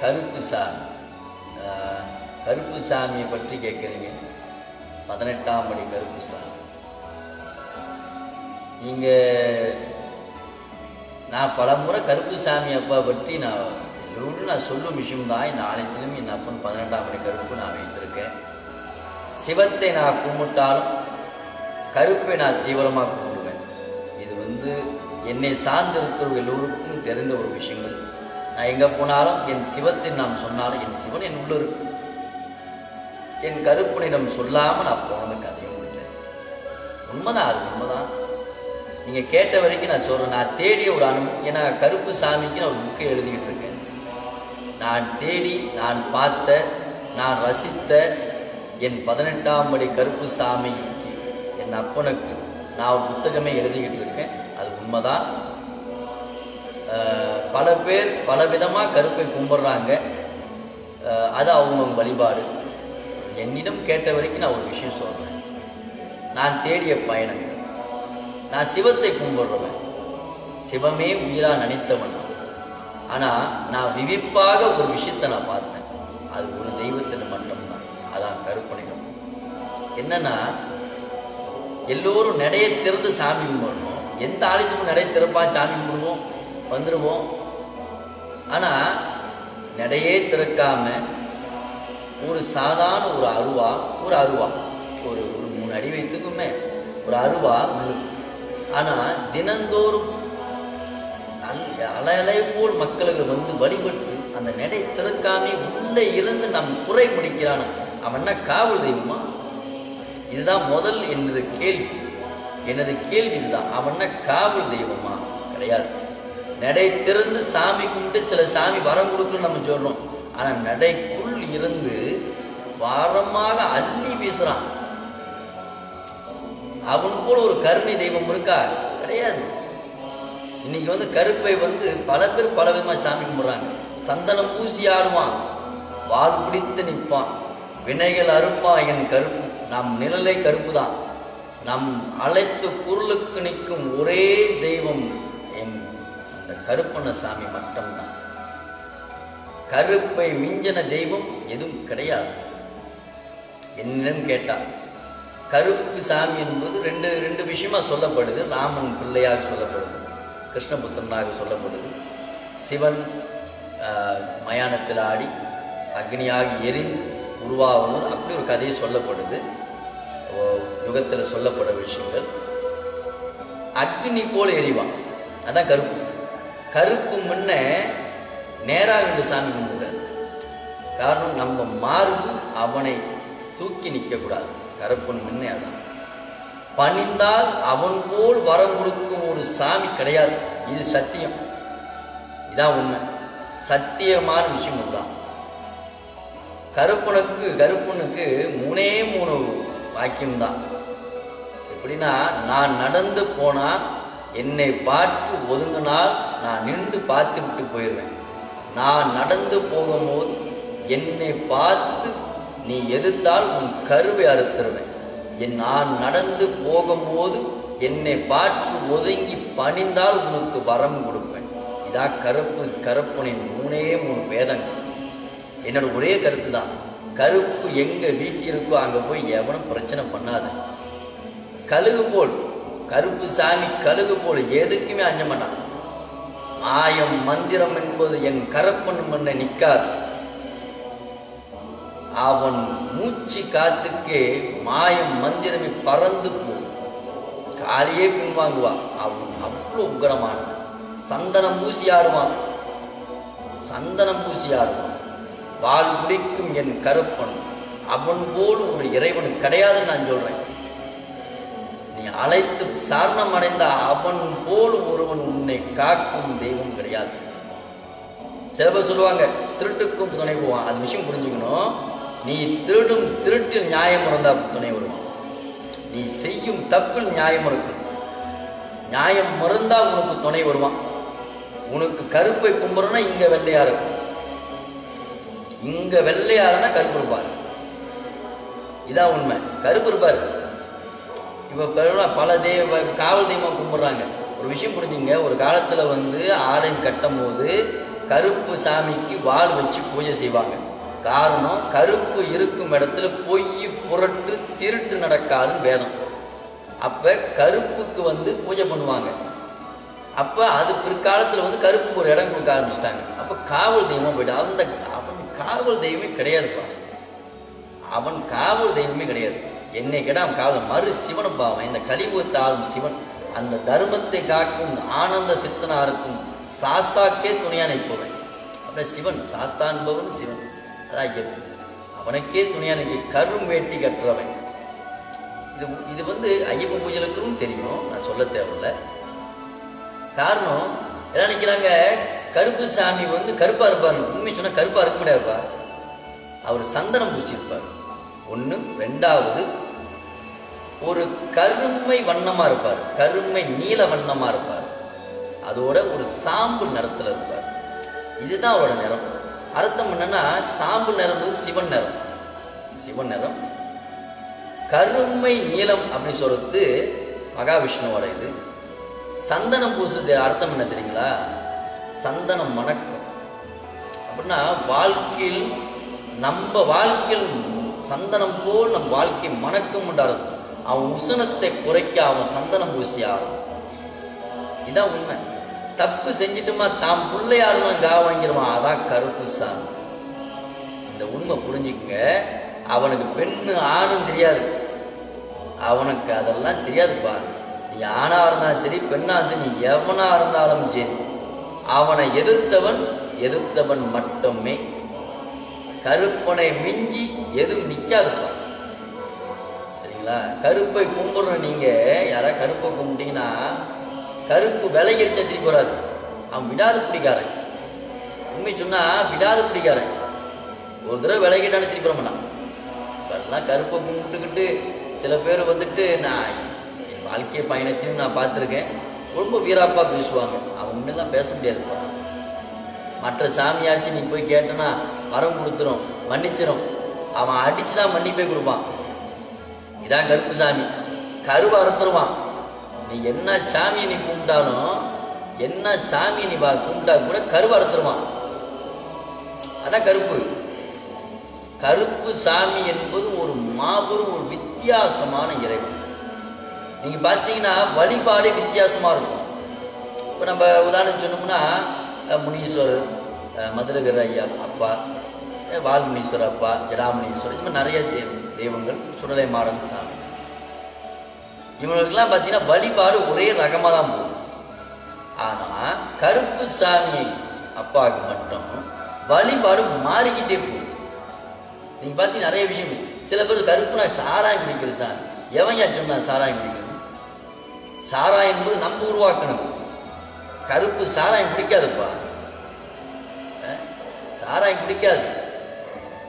கருப்பு சாமி. கருப்பு சாமியை பற்றி கேட்குறீங்க. பதினெட்டாம் படி கருப்பு சாமி. நீங்கள் நான் பலமுறை கருப்பு சாமி அப்பா பற்றி நான் எல்லோரும் நான் சொல்லும் விஷயம்தான். இந்த ஆலயத்திலும் இந்த அப்பன் பதினெட்டாம் படி கருப்பு நான் வைத்திருக்கேன். சிவத்தை நான் கும்பிட்டாலும் கருப்பை நான் தீவிரமாக கும்பிடுவேன். இது வந்து என்னை சார்ந்திருக்கிற எல்லோருக்கும் தெரிந்த ஒரு விஷயங்கள். நான் எங்கே போனாலும் என் சிவத்தை நாம் சொன்னாலும் என் சிவன் என் உள்ளூர். என் கருப்பனிடம் சொல்லாமல் நான் போனது கதையும் இல்லை உண்மைதான் அது உண்மைதான். நீங்கள் கேட்ட வரைக்கும் நான் சொல்கிறேன் நான் தேடிய ஒரு அனுபவம். ஏன்னா கருப்பு சாமிக்கு நான் ஒரு புக்கை எழுதிக்கிட்டு இருக்கேன். நான் தேடி நான் பார்த்த நான் ரசித்த என் பதினெட்டாம் படி கருப்பு சாமிக்கு என் அப்பனுக்கு நான் ஒரு புத்தகமே எழுதிக்கிட்டு இருக்கேன். அது உண்மைதான். பல பேர் பல விதமாக கருப்பை கும்பிட்றாங்க அது அவங்கவுங்க வழிபாடு. என்னிடம் கேட்ட வரைக்கும் நான் ஒரு விஷயம் சொல்கிறேன் நான் தேடிய பயணங்கள். நான் சிவத்தை கும்பிட்றவன். சிவமே உயிராக நினைத்தவன். ஆனால் நான் விவிப்பாக ஒரு விஷயத்தை நான் பார்த்தேன். அது ஒரு தெய்வத்தின் மட்டும்தான் அதான் கருப்பணிடம். என்னன்னா எல்லோரும் நடைய திறந்து சாமி கும்பிடணும். எந்த ஆலயத்துக்கும் நடை திறப்பான் சாமி கும்பிடுவோம் வந்துடுவோம் ஆனால் நடையே திறக்காம ஒரு சாதாரண ஒரு அருவா ஒரு அருவா ஒரு ஒரு மூணு அடி வைத்துக்குமே ஒரு அருவா முழுக்கு ஆனால் தினந்தோறும் அலையலை போல் மக்களுக்கு வந்து வழிபட்டு அந்த நடை திறக்காமே உள்ளே இருந்து நம் குறை முடிக்கிறான் அவன் என்ன காவல் தெய்வமா? இதுதான் முதல் எனது கேள்வி. எனது கேள்வி இதுதான். அவன் என்ன காவல் தெய்வமா? கிடையாது. நடை திறந்து சாமி கும்பிட்டு சில சாமி வரம் கொடுக்குன்னு நம்ம சொல்றோம். ஆனா நடைக்குள் இருந்து வாரமாக அள்ளி வீசுகிறான் அவன் போல ஒரு கருணை தெய்வம் இருக்கா? கிடையாது. இன்னைக்கு வந்து கருப்பை வந்து பல பேர் பல விதமாக சாமி கும்பிட்றாங்க. சந்தனம் பூசி ஆடுவான். வால் பிடித்து நிற்பான். வினைகள் அறுப்பான் என் கருப்பு. நம் நிழலை கருப்பு தான் நம் அழைத்து குரலுக்கு நிற்கும் ஒரே தெய்வம் கருப்பண்ணசாமி சாமி மட்டும்தான். கருப்பை மிஞ்சின தெய்வம் எதுவும் கிடையாது. என்னன்னு கேட்டா கருப்பு சாமி என்பது ரெண்டு ரெண்டு விஷயமா சொல்லப்படுது ராமன் பிள்ளையாக சொல்லப்படுது கிருஷ்ணபுத்திரனாக சொல்லப்படுது. சிவன் மயானத்தில் ஆடி அக்னியாகி எரிந்து உருவாகணும் அப்படி ஒரு கதையை சொல்லப்படுது. யுகத்தில் சொல்லப்பட விஷயங்கள். அக்னி போல எரிவான். அதான் கருப்பு. கருப்பு முன்ன நேராக ரெண்டு சாமி கும்பிடாது காரணம் நம்ம மார்பு அவனை தூக்கி நிற்கக்கூடாது. கருப்பன் முன்னே அதான். பணிந்தால் அவன் போல் வரம் கொடுக்கும் ஒரு சாமி கிடையாது. இது சத்தியம். இதான் உண்மை. சத்தியமான விஷயம் இதுதான் கருப்பனுக்கு கருப்பனுக்கு மூணே மூணு வாக்கியம்தான் எப்படின்னா நான் நடந்து போனால் என்னை பார்த்து ஒதுங்கினால் நான் நின்று பார்த்து விட்டு போயிடுவேன். நான் நடந்து போகும்போது என்னை பார்த்து நீ எதிர்த்தால் உன் கருவை அறுத்துருவேன். என் நான் நடந்து போகும்போது என்னை பார்த்து ஒதுங்கி பணிந்தால் உனக்கு வரம் கொடுப்பேன். இதான் கருப்பு கருப்பனின் மூணே மூணு வேதங்கள். என்னோட ஒரே கருத்து தான் கருப்பு எங்கே வீட்டிற்கோ அங்கே போய் எவனும் பிரச்சனை பண்ணாத. கழுகு போல் கருப்பு சாமி கழுகு போல எதுக்குமே அஞ்ச மாட்டான். மாயம் மந்திரம் என்பது என் கரப்பன் பண்ண நிற்காது அவன் மூச்சு காத்துக்கே மாயம் மந்திரமே பறந்து போ காலையே பின்வாங்குவான் அவன் அவ்வளோ உக்கரமான. சந்தனம் பூசி ஆடுவான். சந்தனம் பூசி ஆடுவான். வாழ் பிடிக்கும் என் கருப்பன். அவன் போல் ஒரு இறைவன் கிடையாதுன்னு நான் சொல்றேன். அழைத்து சாரணம் அடைந்த அவன் போல் ஒருவன் உன்னை காக்கும் தெய்வம் கிடையாது. சில பேர் சொல்லுவாங்க திருட்டுக்கும் துணை போவான். அது விஷயம் புரிஞ்சுக்கணும். நீ திருடும் திருட்டில் நியாயம் இருந்தால் துணை வருவான். நீ செய்யும் தப்பில் நியாயம் இருக்கும் நியாயம் மறந்தா உனக்கு துணை வருவான். உனக்கு கருப்பை கும்புறனா இங்க வெள்ளையா இருக்கும் இங்க வெள்ளையா இருந்தா கருப்பு இருப்பார். இதான் உண்மை. கருப்பு இருப்பார். இப்போ பல தெய்வ காவல் தெய்வம் கும்பிட்றாங்க. ஒரு விஷயம் புரிஞ்சுங்க. ஒரு காலத்தில் வந்து ஆலயம் கட்டும் போது கருப்பு சாமிக்கு வாள் வச்சு பூஜை செய்வாங்க. காரணம் கருப்பு இருக்கும் இடத்துல பொய் புரட்டு திருட்டு நடக்காதுன்னு வேதம். அப்போ கருப்புக்கு வந்து பூஜை பண்ணுவாங்க. அப்போ அது பிற்காலத்தில் வந்து கருப்புக்கு ஒரு இடம் கொடுக்க ஆரம்பிச்சிட்டாங்க. அப்போ காவல் தெய்வமா போயிட்டு அந்த அவன் காவல் தெய்வமே கிடையாதுப்பா. அவன் காவல் தெய்வமே கிடையாது. என்னை கேட்டால் காவல் மறு சிவனப்பா அவன் இந்த கலிபுரத்து ஆளும் சிவன் அந்த தர்மத்தை காக்கும் ஆனந்த சித்தனா இருக்கும் சாஸ்தாக்கே துணையா நிற்பவன். அப்படியே சிவன் சாஸ்தா என்பவன் சிவன். அதான் ஐயப்பன் அவனுக்கே துணையா நிற்க கரும் வேட்டி கட்டுறவன். இது இது வந்து ஐயப்பன் பூஜைகளுக்கும் தெரியும். நான் சொல்ல தேவையில்ல. காரணம் என்ன நினைக்கிறாங்க கருப்பு சாமி வந்து கருப்பா இருப்பார். உண்மை சொன்னா கருப்பா இருக்க முடியாதுப்பா. அவர் சந்தனம் பூச்சிருப்பார் ஒன்று ரெண்டாவது ஒரு கருமை வண்ணமா இருப்பார். கருமை நீல வண்ணமா இருப்பார். அதோட ஒரு சாம்பு நிறத்துல இருப்பார். இதுதான் அவரோட நிறம். அர்த்தம் என்னன்னா சாம்பு நிறம் சிவன் நிறம். சிவன் நிறம். கருமை நீளம் அப்படின்னு சொல்றது மகாவிஷ்ணுவோட இது. சந்தனம் பூசுது அர்த்தம் என்ன தெரியுங்களா? சந்தனம் மணக்கம் அப்படின்னா வாழ்க்கையில் நம்ம வாழ்க்கையில் சந்தனம் போல் நம் வாழ்க்கை மணக்கும் அர்த்தம். அவன் உசனத்தை குறைக்க அவன் சந்தனம் பூசி ஆகும் இதான் உண்மை. தப்பு செஞ்சிட்டுமா தாம் பிள்ளையாருதான் கா வாங்கிடுவான் அதான் கருப்பு சாமி இந்த உண்மை புரிஞ்சுக்கங்க அவனுக்கு பெண்ணு ஆணும் தெரியாது. அவனுக்கு அதெல்லாம் தெரியாதுப்பா. நீ ஆணா இருந்தாலும் சரி பெண்ணா சரி நீ எவனா இருந்தாலும் சரி அவனை எதிர்த்தவன் எதிர்த்தவன் மட்டுமே. கருப்பனை மிஞ்சி எதுவும் நிற்காதுப்பா சரிங்களா கருப்பை கும்பிட்ற நீங்கள் யாராவது கருப்பை கும்பிட்டீங்கன்னா கருப்பு விலைகிரிச்ச திருப்பி வராது அவன் விடாது பிடிக்காரன். உண்மை சொன்னால் விடாது பிடிக்காரன். ஒரு தடவை விலகிட்டான்னு திருப்பி வர மாட்டான். இப்பெல்லாம் கருப்பை கும்பிட்டுக்கிட்டு சில பேர் வந்துட்டு நான் என் வாழ்க்கை பயணத்தையும் நான் பார்த்துருக்கேன். ரொம்ப வீராப்பாக பேசுவாங்க. அவன் தான் பேச முடியாது. மற்ற சாமியாச்சு நீ போய் கேட்டனா வரம் கொடுத்துரும் மன்னிச்சிடும் அவன் அடிச்சு தான் மன்னிப்பே கொடுப்பான். இதான் கருப்பு சாமி கருவை அறுத்துருவான் நீ என்ன சாமி நீ கும்பிட்டாலும் என்ன சாமி நீ வா- கும்பிட்டா கூட கருவை அறுத்துருவான் அதான் கருப்பு. கருப்பு சாமி என்பது ஒரு மாபெரும் ஒரு வித்தியாசமான இறைவன். நீங்க பார்த்தீங்கன்னா வழிபாடு வித்தியாசமா இருக்கும். இப்போ நம்ம உதாரணம் சொன்னோம்னா முனீஸ்வரர் மதுரை வீர ஐயா அப்பா அஹ், வால்முனீஸ்வரர் அப்பா ஜடாமுனீஸ்வரர் இது மாதிரி நிறைய தெய்வ தெய்வங்கள் சுடலை மாடன் சாமி. இவங்களுக்கெல்லாம் பார்த்தீங்கன்னா வழிபாடு ஒரே ரகமாக தான் போகும். ஆனால் கருப்பு சாமி அப்பாவுக்கு மட்டும் வழிபாடு மாறிக்கிட்டே போகும். நீங்கள் பார்த்தீங்கன்னா நிறைய விஷயம் சில பேர் கருப்புனா சாராயம் குடிக்கிற சாமி. எவன் ஏற்றம் சொன்னா சாராயம் குடிக்கணும்? சாராயம் என்பது நம்ம உருவாக்கணும். கருப்பு சாராயம் பிடிக்காதுப்பா அஹ், சாராயம் பிடிக்காது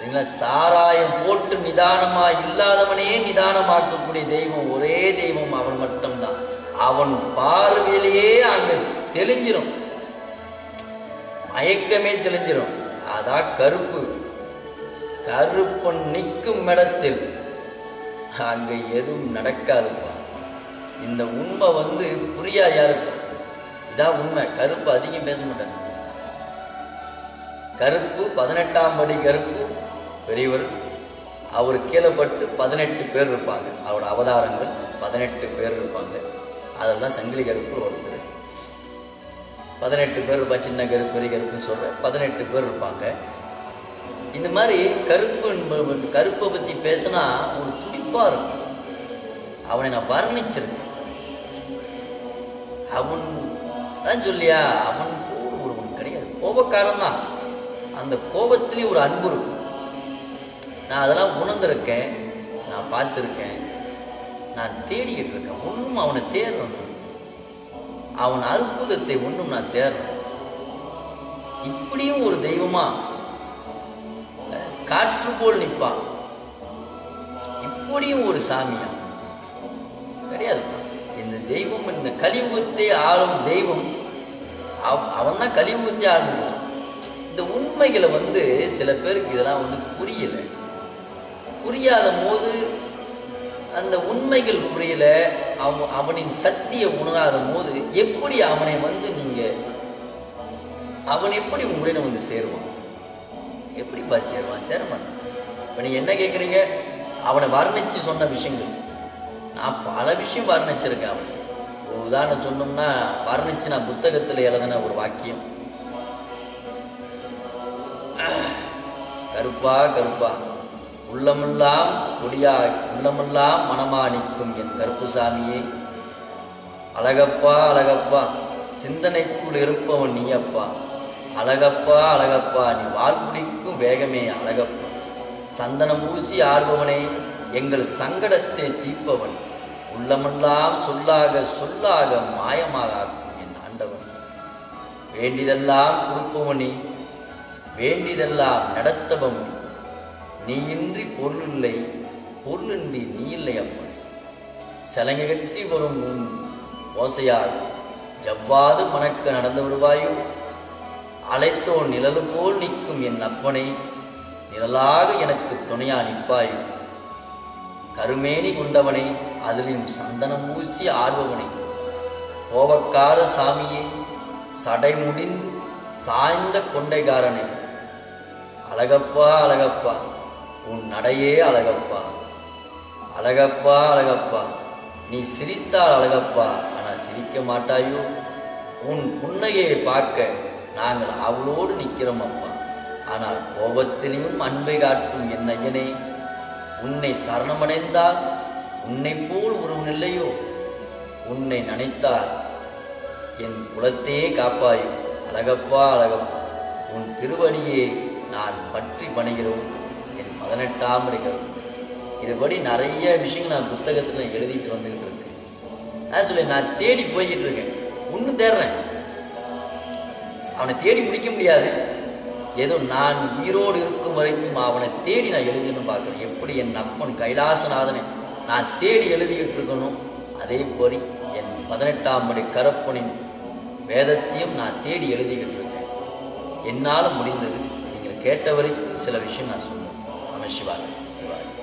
சரிங்களா சாராயம் போட்டு நிதானமா இல்லாதவனே நிதானமாக்கக்கூடிய தெய்வம் ஒரே தெய்வம் அவன் மட்டும்தான். அவன் பார்வையிலேயே அங்க தெளிஞ்சிரும். மயக்கமே தெளிஞ்சிரும். அதான் கருப்பு. கருப்பன் நிற்கும் இடத்தில் அங்க எதுவும் நடக்காதுப்பா. இந்த உண்மை வந்து புரியாத யாருக்கும்? இதான் உண்மை. கருப்பு அதிகம் பேச மாட்டாங்க. கருப்பு பதினெட்டாம் படி கருப்பு பெரியவர் அவர் கீழப்பட்டு பதினெட்டு பேர் இருப்பாங்க. அவரோட அவதாரங்கள் பதினெட்டு பேர் இருப்பாங்க. அதெல்லாம் சங்கிலி கருப்பு ஒருத்தர் பதினெட்டு பேர் இருப்பாங்க சின்ன கருப்பு பெரிய கருப்புன்னு சொல்ற பதினெட்டு பேர் இருப்பாங்க. இந்த மாதிரி கருப்பு கருப்பை பற்றி பேசினா ஒரு துடிப்பாக இருக்கும். அவனை நான் வர்ணிச்சிருக்கேன். அவன் தான் சொல்லியா அவன் போல் ஒருவன் கிடையாது. கோபக்காரன் தான் அந்த கோபத்திலேயே ஒரு அன்பு இருக்கும். நான் அதெல்லாம் உணர்ந்திருக்கேன். நான் பார்த்துருக்கேன். நான் தேடிக்கிட்டு இருக்கேன். ஒன்றும் அவனை தேடணும் அவன் அற்புதத்தை ஒன்றும் நான் தேடணும். இப்படியும் ஒரு தெய்வமா காற்று போல் நிற்பான். இப்படியும் ஒரு சாமியா? கிடையாதுப்பா இந்த தெய்வம் இந்த கலியுகத்தை ஆளும் தெய்வம். அவன் தான் கலியுகத்தை ஆளும் இந்த உண்மைகளை வந்து சில பேருக்கு இதெல்லாம் வந்து புரியலை. புரியாத போது அந்த உண்மைகள் புரியல. அவன் அவனின் சக்தியை உணராத போது எப்படி அவனை வந்து நீங்க அவன் எப்படி உங்களிடம் வந்து சேருவான்? எப்படிப்பா சேருவான்? சேர இப்போ நீங்கள் என்ன கேட்குறீங்க அவனை வர்ணித்து சொன்ன விஷயங்கள். நான் பல விஷயம் வர்ணிச்சிருக்கேன் அவன். உதாரணம் சொன்னோம்னா வர்ணிச்சு நான் புத்தகத்தில் எழுதின ஒரு வாக்கியம். கருப்பா கருப்பா. உள்ளமெல்லாம் கொடியா உள்ளமெல்லாம் மனமா நிற்கும் என் கருப்புசாமியே அழகப்பா அழகப்பா சிந்தனைக்குள் இருப்பவன் நீ அப்பா அழகப்பா அழகப்பா நீ வாழ்பிடிக்கும் வேகமே அழகப்பா. சந்தனம் ஊசி ஆர்பவனே எங்கள் சங்கடத்தை தீர்ப்பவன். உள்ளமெல்லாம் சொல்லாக சொல்லாக மாயமாக ஆக்கும் என் ஆண்டவன். வேண்டிதெல்லாம் கொடுப்பவனே வேண்டிதெல்லாம் நடத்தவன் நீ இன்றி பொருள் இல்லை பொருளின்றி நீ இல்லை அப்பன் சலங்கை கட்டி வரும் உன் ஓசையால் ஜவ்வாது மணக்க நடந்து வருவாயோ? அழைத்தோ நிழலு போல் நிற்கும் என் அப்பனை நிழலாக எனக்கு துணையா நிற்பாயோ? கருமேனி கொண்டவனை அதிலும் சந்தனம் ஊசி ஆடுபவனை கோபக்கார சாமியே சடை முடிந்து சாய்ந்த கொண்டைக்காரனே. அழகப்பா அழகப்பா உன் நடையே அழகப்பா. அழகப்பா அழகப்பா. நீ சிரித்தால் அழகப்பா ஆனால் சிரிக்க மாட்டாயோ? உன் புன்னகையை பார்க்க நாங்கள் அவளோடு நிற்கிறோம் அப்பா ஆனால் கோபத்திலையும் அன்பை காட்டும் என் ஐயனே உன்னை சரணமடைந்தால் உன்னை போல் ஒருவன் இல்லையோ? உன்னை நினைத்தால் என் குலத்தையே காப்பாய். அழகப்பா அழகப்பா. உன் திருவடியே நான் பற்றி பணிகிறோம். பதினெட்டாம் இருக்கிறோம் இதுபடி நிறைய விஷயங்கள் நான் புத்தகத்தில் எழுதிட்டு வந்துக்கிட்டு இருக்கேன் அதை சொல்லி நான் தேடி போய்கிட்டு இருக்கேன். ஒன்றும் தேடுறேன். அவனை தேடி முடிக்க முடியாது. ஏதோ நான் உயிரோடு இருக்கும் வரைக்கும் அவனை தேடி நான் எழுதணும்னு பார்க்குறேன். எப்படி என் அப்பன் கைலாசநாதனை நான் தேடி எழுதிக்கிட்டு இருக்கணும் அதே போல் என் பதினெட்டாம் படி கரப்பனின் வேதத்தையும் நான் தேடி எழுதிக்கிட்டு இருக்கேன். என்னால் முடிந்தது. நீங்கள் கேட்ட வரைக்கும் சில விஷயம் நான் すばらく